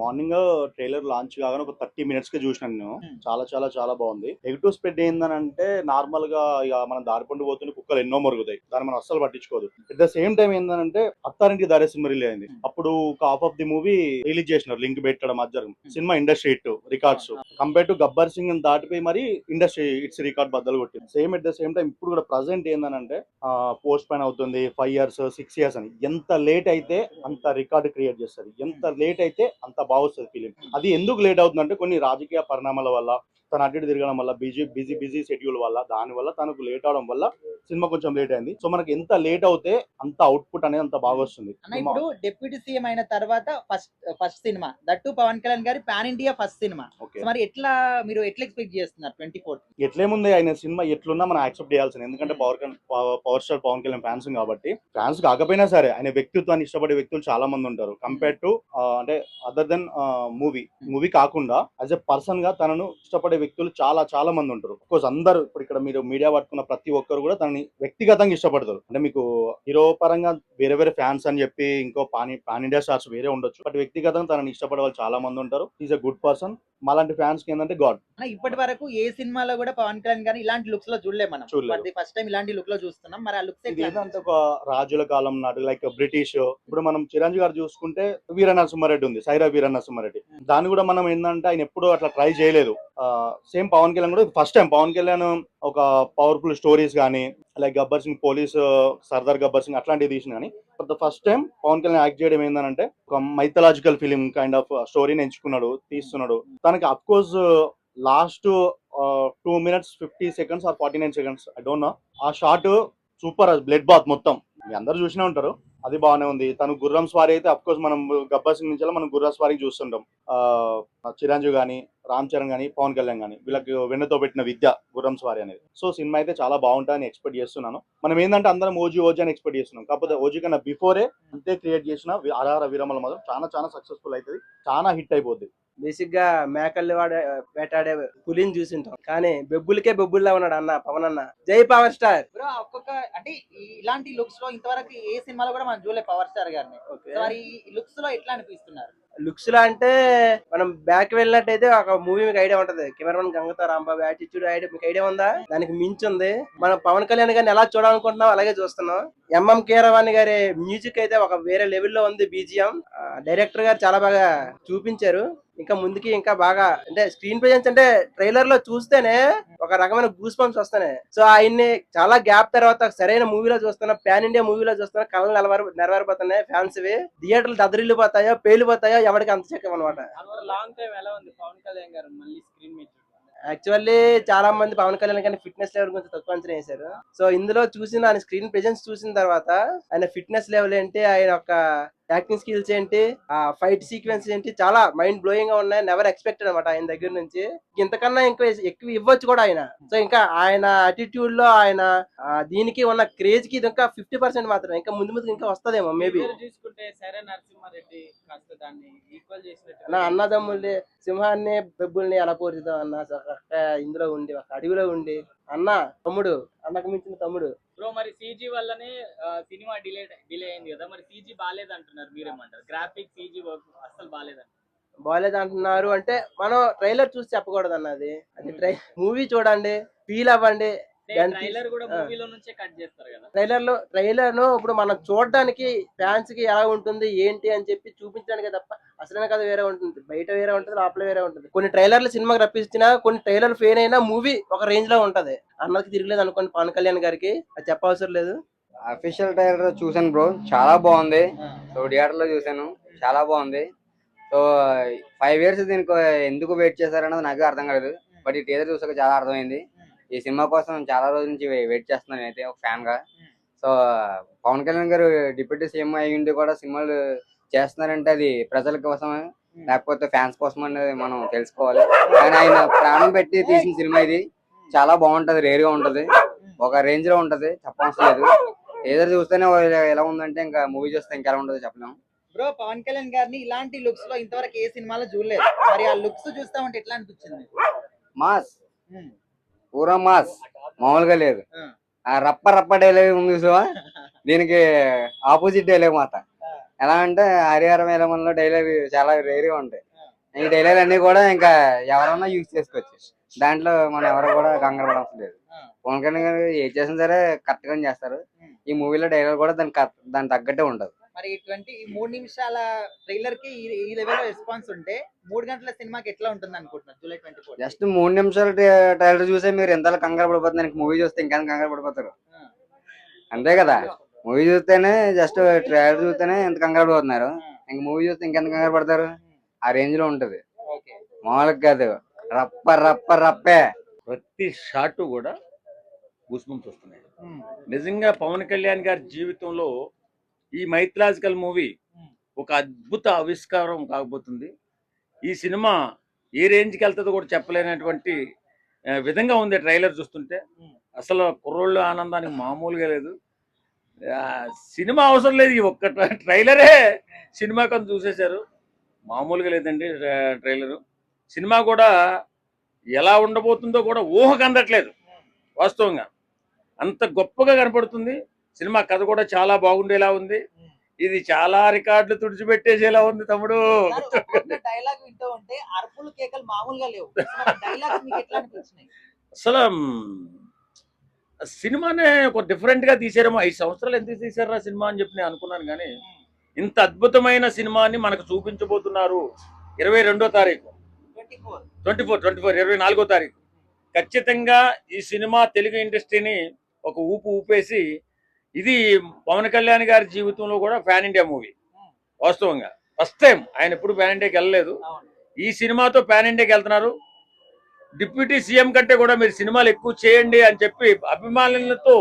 Morning trailer launch కాగానే ఒక thirty మినిట్స్కి చూసినాను నేను. చాలా చాలా చాలా బాగుంది. నెగిటివ్ స్ప్రెడ్ ఏందనంటే నార్మల్గా ఇక మనం దారిపండు పోతున్న కుక్కలు ఎన్నో మరుగుతాయి. దాన్ని మనం అస్సలు పట్టించుకోదు. అట్ ద సేమ్ టైం ఏంటంటే అత్తారింటికి దారే సినిమా రిలీజ్ అయింది. అప్పుడు ఒక half of the movie release చేసినారు లింక్ పెట్టడం అది cinema industry hit records. Compare to Gabbar Singh దాటిపోయి మరి ఇండస్ట్రీ ఇట్స్ రికార్డ్ బద్దలు కొట్టింది. Same at the same time ఇప్పుడు కూడా ప్రజెంట్ ఏంటంటే పోస్ట్ పైన అవుతుంది ఫైవ్ ఇయర్స్ సిక్స్ ఇయర్స్ అని. ఎంత లేట్ అయితే అంత రికార్డ్ క్రియేట్ చేస్తారు ఎంత లేట్ అయితే అంత బాగుస్తుంది ఫిలిం అది ఎందుకు లేట్ అవుతుందంటే కొన్ని రాజకీయ పరిణామాల వల్ల తన అటు తిరగడం వల్ల బిజీ బిజీ బిజీ షెడ్యూల్ వల్ల దాని వల్ల తనకు లేట్ అవడం వల్ల సినిమా కొంచెం లేట్ అయింది. సో మనకి ఎంత లేట్ అవుతే అంత అవుట్పుట్ అనేది అంత బాగా వస్తుంది. ఇప్పుడు డిప్యూటీ సీఎం అయిన తర్వాత ఫస్ట్ ఫస్ట్ సినిమా దట్టు పవన్ కళ్యాణ్ గారి పాన్ ఇండియా ఫస్ట్ సినిమా. మరి ఎట్లా మీరు ఎట్లా ఎక్స్పెక్ట్ చేస్తున్నారు ట్వంటీ ఫోర్త్? ఎట్లేముంది ఆయన సినిమా ఎట్లున్నా మనం యాక్సెప్ట్ చేయాల్సింది. ఎందుకంటే power Kalyan- పవ- power star Pawan Kalyan fans కాబట్టి. ఫ్యాన్స్ కాకపోయినా సరే ఆయన వ్యక్తిత్వాన్ని ఇష్టపడే వ్యక్తులు చాలా మంది ఉంటారు. కంపేర్ టు అంటే అదర్ దెన్ మూవీ మూవీ కాకుండా యాజ్ ఎ పర్సన్గా తనను ఇష్టపడే వ్యక్తులు చాలా చాలా మంది ఉంటారు. కోర్స్ అందరు ఇప్పుడు ఇక్కడ మీరు మీడియా పట్టుకున్న ప్రతి ఒక్కరు కూడా దాన్ని వ్యక్తిగతంగా ఇష్టపడతారు. అంటే మీకు హీరో పరంగా వేరే వేరే ఫ్యాన్స్ అని చెప్పి ఇంకో పాని పాన్ ఇండియా స్టార్స్ వేరే ఉండొచ్చు. బట్ వ్యక్తిగతంగా తనని ఇష్టపడే వాళ్ళు చాలా మంది ఉంటారు. ఈజ్ అ గుడ్ పర్సన్ మాలాంటి ఫ్యాన్స్కి ఏంటంటే గాడ్. ఇప్పటి వరకు ఏ సినిమాలో కూడా పవన్ కళ్యాణ్ గారిని ఇలాంటి లుక్స్లో చూడలేదు మనం. చూడలేదు. ఫస్ట్ టైం ఇలాంటి లుక్లో చూస్తున్నాం. మరి ఆ లుక్స్ ఒక రాజుల కాలం నాడు లైక్ బ్రిటిష్ ఇప్పుడు మనం చిరంజీవి గారు చూసుకుంటే వీర నరసింహారెడ్డి ఉంది సైరా వీర నరసింహారెడ్డి దాన్ని కూడా మనం ఏంటంటే ఆయన ఎప్పుడు అట్లా ట్రై చేయలేదు. సేమ్ పవన్ కళ్యాణ్ కూడా ఫస్ట్ టైం పవన్ కళ్యాణ్ ఒక పవర్ఫుల్ స్టోరీస్ కానీ లైక్ గబ్బర్ సింగ్ పోలీస్ సర్దార్ గబ్బర్ సింగ్ అట్లాంటివి తీసిన కానీ for the first time Pawan Kalyan act చేయడం ఏంటంటే ఒక మైథలాజికల్ ఫిలిం కైండ్ ఆఫ్ స్టోరీని ఎంచుకున్నాడు తీస్తున్నాడు. తనకి of course last two minutes fifty seconds or forty nine seconds I don't know ఆ షార్ట్ సూపర్ బ్లడ్ బాత్ మొత్తం. మీ అందరు చూసినా ఉంటారు. అది బాగానే ఉంది. తను గుర్రం స్వారీ అయితే అఫ్ కోర్స్ మనం గబ్బర్ సింగ్ నుంచి మనం గుర్రం స్వారీ చూస్తుంటాం. చిరంజీవి కానీ రామ్ చరణ్ కానీ పవన్ కళ్యాణ్ కానీ వీళ్ళకి వెన్నతో పెట్టిన విద్య గుర్రం స్వారీ అనేది. సో సినిమా అయితే చాలా బాగుంటుందని ఎక్స్పెక్ట్ చేస్తున్నాను. మనం ఏంటంటే అందరం ఓజీ ఓజీ అని ఎక్స్పెక్ట్ చేస్తున్నాం. కాకపోతే ఓజీ కన్నా బిఫోరే అంతే క్రియేట్ చేసిన వి- ఆర్ఆర్ విరమల మాత్రం చాలా చాలా సక్సెస్ఫుల్ అవుతుంది. చాలా హిట్ అయిపోద్ది. బేసిక్గా మేకల్ని వాడే వేటాడే పులిని చూసింటాం. కానీ బెబ్బులకే బెబ్బుల్లా ఉన్నాడు అన్న పవన్ అన్న. జై పవర్ స్టార్. బ్రో ఒక్కొక్క అంటే ఇలాంటి లుక్స్లో ఇంతవరకు ఏ సినిమాలో కూడా మనం చూడలేదు పవర్ స్టార్ గారిని. మరి ఈ లుక్స్లో ఎట్లా అనిపిస్తున్నారు? లుక్స్లో అంటే మనం బ్యాక్ వెళ్ళినట్టయితే ఒక మూవీ మీకు ఐడియా ఉంటది. కెమెరామన్ గంగతో రాంబాబు యాటిట్యూడ్ ఐడియా మీకు ఐడియా ఉందా? దానికి మించి ఉంది. మనం పవన్ కళ్యాణ్ గారిని ఎలా చూడాలనుకుంటున్నాం అలాగే చూస్తున్నాం. ఎంఎం కీరవాణి గారి మ్యూజిక్ అయితే ఒక వేరే లెవెల్లో ఉంది బీజిఎం. డైరెక్టర్ గారు చాలా బాగా చూపించారు. ఇంకా ముందుకి ఇంకా బాగా అంటే స్క్రీన్ ప్రెజెన్స్ అంటే ట్రైలర్లో చూస్తేనే ఒక రకమైన గూస్ బంప్స్ వస్తున్నాయి సో ఆయన్ని చాలా గ్యాప్ తర్వాత ఒక సరైన మూవీలో చూస్తున్నా పాన్ ఇండియా మూవీలో చూస్తున్నా కళ్ళు నెలవర నెరవేరిపోతున్నాయి ఫ్యాన్స్ వి. థియేటర్లు దద్దరిల్లిపోతాయో పేలిపోతాయో ఎవరికి అంత చెక్కం అనమాట. లాంగ్ టైం ఎలా ఉంది? పవన్ కళ్యాణ్ గారు మళ్ళీ స్క్రీన్ మీద యాక్చువల్లీ చాలా మంది పవన్ కళ్యాణ్ కానీ ఫిట్నెస్ లెవెల్ గురించి తక్కువ అంచనా వేశారు సో ఇందులో చూసిన ఆయన స్క్రీన్ ప్రెజెన్స్ చూసిన తర్వాత ఆయన ఫిట్నెస్ లెవెల్ ఏంటి ఆయన యొక్క యాక్టింగ్ స్కిల్స్ ఏంటి ఆ ఫైట్ సీక్వెన్స్ ఏంటి చాలా మైండ్ బ్లోయింగ్గా ఉన్నాయి. నెవర్ ఎక్స్పెక్టెడ్ అనమాట ఆయన దగ్గర నుంచి. ఇంతకన్నా ఇంకా ఎక్కువ ఇవ్వచ్చు కూడా ఆయన. సో ఇంకా ఆయన అటిట్యూడ్లో ఆయన దీనికి ఉన్న క్రేజ్కి ఇది ఇంకా ఫిఫ్టీ పర్సెంట్ మాత్రమే. ఇంకా ముందు ముందు ఇంకా వస్తదేమో మేబీ చూసుకుంటే సరే నరసింహారెడ్డి కాస్త దాన్ని ఈక్వల్ చేసినట్టు నా అన్నదమ్ముల్ని సింహాన్ని బెబ్బుల్ని ఎలా పోరుతాం అన్న ఇందులో ఉండి ఒక అడవిలో ఉండి. అన్న తమ్ముడు అన్నకు మించిన తమ్ముడు. బ్రో మరి సీజీ వల్లనే సినిమా డిలే డిలే అయింది కదా. మరి సీజీ బాగాలేదు అంటున్నారు మీరేమంటారు? గ్రాఫిక్ సీజీ వర్క్ అస్సలు బాగాలేదంట బాగాలేదు అంటున్నారు అంటే మనం ట్రైలర్ చూసి చెప్పకూడదు అన్నది అది ట్రై మూవీ చూడండి ఫీల్ అవ్వండి ట్రైలర్ కూడా ఆ. మూవీలో నుంచే కట్ చేస్తారు కదా. ట్రైలర్లో ట్రైలర్ను ఇప్పుడు మనం చూడడానికి ఫ్యాన్స్కి ఎలా ఉంటుంది ఏంటి అని చెప్పి చూపించడానికి తప్ప అసలైన కథ వేరే ఉంటుంది. బయట వేరే ఉంటుంది లోపల వేరే ఉంటుంది. కొన్ని ట్రైలర్లు సినిమాకి రప్పించినా కొన్ని ట్రైలర్ ఫెయిల్ అయినా మూవీ ఒక రేంజ్లో ఉంటది. అన్నకి తిరగలేదు అనుకోండి పవన్ కళ్యాణ్ గారికి అది చెప్పవసరం లేదు. అఫీషియల్ ట్రైలర్ చూసాను బ్రో చాలా బాగుంది. సో థియేటర్లో చూసాను చాలా బాగుంది. సో ఫైవ్ ఇయర్స్ దీనికి ఎందుకు వెయిట్ చేశారన్నది నాకు అర్థం కాలేదు. బట్ ఈ టీజర్ చూసాక చాలా అర్థమైంది. ఈ సినిమా కోసం చాలా రోజుల నుంచి వెయిట్ చేస్తున్నాను అయితే ఒక ఫ్యాన్గా. సో పవన్ కళ్యాణ్ గారు డిప్యూటీ సీఎం అయ్యి ఉండి కూడా సినిమాలు చేస్తున్నారంటే అది ప్రజల కోసమే? లేకపోతే ఫ్యాన్స్ కోసం అనేది మనం తెలుసుకోవాలి. కానీ ఆయన ప్రాణం పెట్టి తీసిన సినిమా ఇది. చాలా బాగుంటది రేర్గా ఉంటది. ఒక రేంజ్లో ఉంటది చెప్పవసరం లేదు. ఏదైనా చూస్తేనే ఎలా ఉందంటే ఇంకా మూవీ చూస్తే ఇంకా ఎలా ఉంటుందో చెప్పలేము. బ్రో పవన్ కళ్యాణ్ గారిని ఇలాంటి లుక్స్లో ఇంతవరకు ఏ సినిమాలో చూడలేదు. మరి ఆ లుక్స్ చూస్తా ఉంటే ఎట్లా అనిపించింది? మాస్. పూరా మాస్. మామూలుగా లేదు. ఆ. ఆ రప్ప రప్ప డైలాగ్ ఉంది చూసావా? దీనికి ఆపోజిట్ డైలాగ్ మాట ఎలా అంటే హరిహర మేలమన్లో డైలాగ్ చాలా రేరుగా ఉంటాయి. ఈ డైలాగ్ అన్ని కూడా ఇంకా ఎవరన్నా యూజ్ చేసుకోవచ్చు. దాంట్లో మనం ఎవరు కూడా కంగారు పడవలసిన లేదు. పవన్ కళ్యాణ్ గారు చేసినా సరే కరెక్ట్ గానే చేస్తారు. ఈ మూవీలో డైలాగ్ కూడా కరెక్ట్- దానికి తగ్గట్టే ఉండదు. మరి ఇటువంటి ఈ మూడు నిమిషాల ట్రైలర్కి ఈ- లెవెల్ రెస్పాన్స్ ఉంటే మూడు గంటల సినిమాకి ఎట్లా ఉంటుంది అనుకుంటున్నారు జూలై ట్వంటీ ఫోర్? జస్ట్ మూడు నిమిషాలు ట్రైలర్ చూసే మీరు ఎంతలా కంగారు పడిపోతున్నారు? మూవీ చూస్తే ఇంకా కంగారు పడిపోతారు? అంతే కదా? మూవీ చూస్తేనే జస్ట్ ట్రైలర్ చూస్తేనే ఎంత కంగారు పడిపోతున్నారు ఇంక మూవీ చూస్తే ఇంకెంత కంగారు పడతారు? ఆ రేంజ్లో ఉంటది. ఓకే. మామూలుగా కాదు. రప్ప రప్ప రప్పే. ప్రతి షాట్ కూడా గూస్బంప్స్ వస్తున్నాయి. నిజంగా పవన్ కళ్యాణ్ గారి జీవితంలో ఈ మైథలాజికల్ మూవీ ఒక అద్భుత ఆవిష్కారం కాబోతుంది. ఈ సినిమా ఏ రేంజ్కి వెళ్తుందో కూడా చెప్పలేనటువంటి విధంగా ఉంది ట్రైలర్ చూస్తుంటే. అసలు కుర్రోళ్ళ ఆనందానికి మామూలుగా లేదు. సినిమా అవసరం లేదు ఈ ఒక్క ట్ర- ట్రైలరే సినిమా కొంత చూసేశారు. మామూలుగా లేదండి ట్ర- ట్రైలరు. సినిమా కూడా ఎలా ఉండబోతుందో కూడా ఊహకు అందట్లేదు వాస్తవంగా. అంత గొప్పగా కనపడుతుంది. సినిమా కథ కూడా చాలా బాగుండేలా ఉంది. ఇది చాలా రికార్డులు తుడిచిపెట్టేసేలా ఉంది తమ్ముడు. డైలాగ్ వింటూ ఉంటే అరుపులు కేకలు మామూలుగా లేవు. అసలు సినిమానే ఒక డిఫరెంట్గా తీసారేమో ఐదు సంవత్సరాలు ఎందుకు తీసారా సినిమా అని చెప్పి నేను అనుకున్నాను కానీ ఇంత అద్భుతమైన సినిమాని మనకు చూపించబోతున్నారు ఇరవై రెండో తారీఖు. Twenty four. ట్వంటీ ఫోర్ ఇరవై నాలుగో తారీఖు. ఖచ్చితంగా ఈ సినిమా తెలుగు ఇండస్ట్రీని ఒక ఊపు ఊపేసి ఇది పవన్ కళ్యాణ్ గారి జీవితంలో కూడా ఫ్యాన్ ఇండియా మూవీ వాస్తవంగా. ఫస్ట్ టైం ఆయన ఎప్పుడు ఫ్యాన్ ఇండియాకి వెళ్ళలేదు. ఈ సినిమాతో పాన్ ఇండియాకి వెళ్తున్నారు. డిప్యూటీ సీఎం కంటే కూడా మీరు సినిమాలు ఎక్కువ చేయండి అని చెప్పి అభిమానులతో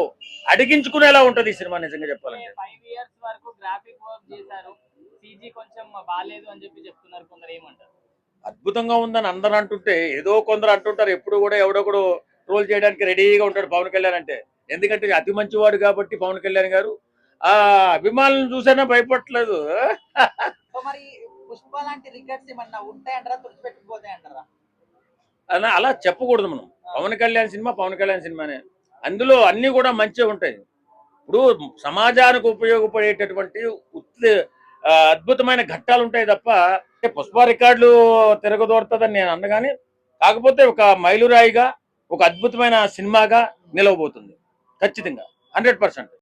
అడిగించుకునేలా ఉంటది ఈ సినిమా నిజంగా చెప్పాలంటే. ఫైవ్ ఇయర్స్ వరకు గ్రాఫిక్ వర్క్ చేశారు. సీజీ కొంచెం బాగాలేదు అని చెప్పి చెప్తున్నారు కొందరు ఏమంటారు? అద్భుతంగా ఉందని అందరూ అంటుంటే ఏదో కొందరు అంటుంటారు ఎప్పుడు కూడా ఎవడో కూడా ట్రోల్ చేయడానికి రెడీగా ఉంటాడు పవన్ కళ్యాణ్ అంటే. ఎందుకంటే అతి మంచివాడు కాబట్టి పవన్ కళ్యాణ్ గారు. ఆ అభిమానులను చూసైనా మరి పుష్ప లాంటి రికార్డ్స్ ఏమన్నా ఉంటాయంటారా? అంటారా అలా అలా చెప్పకూడదు మనం. పవన్ కళ్యాణ్ సినిమా పవన్ కళ్యాణ్ సినిమానే. అందులో అన్ని కూడా మంచిగా ఉంటాయి. ఇప్పుడు సమాజానికి ఉపయోగపడేటటువంటి ఉత్- అద్భుతమైన ఘట్టాలు ఉంటాయి తప్ప పుష్ప రికార్డులు తిరగదోరుతుందని నేను అన్నగాని కాకపోతే ఒక మైలురాయిగా ఒక అద్భుతమైన సినిమాగా నిలవబోతుంది. ఖచ్చితంగా. Hundred percent.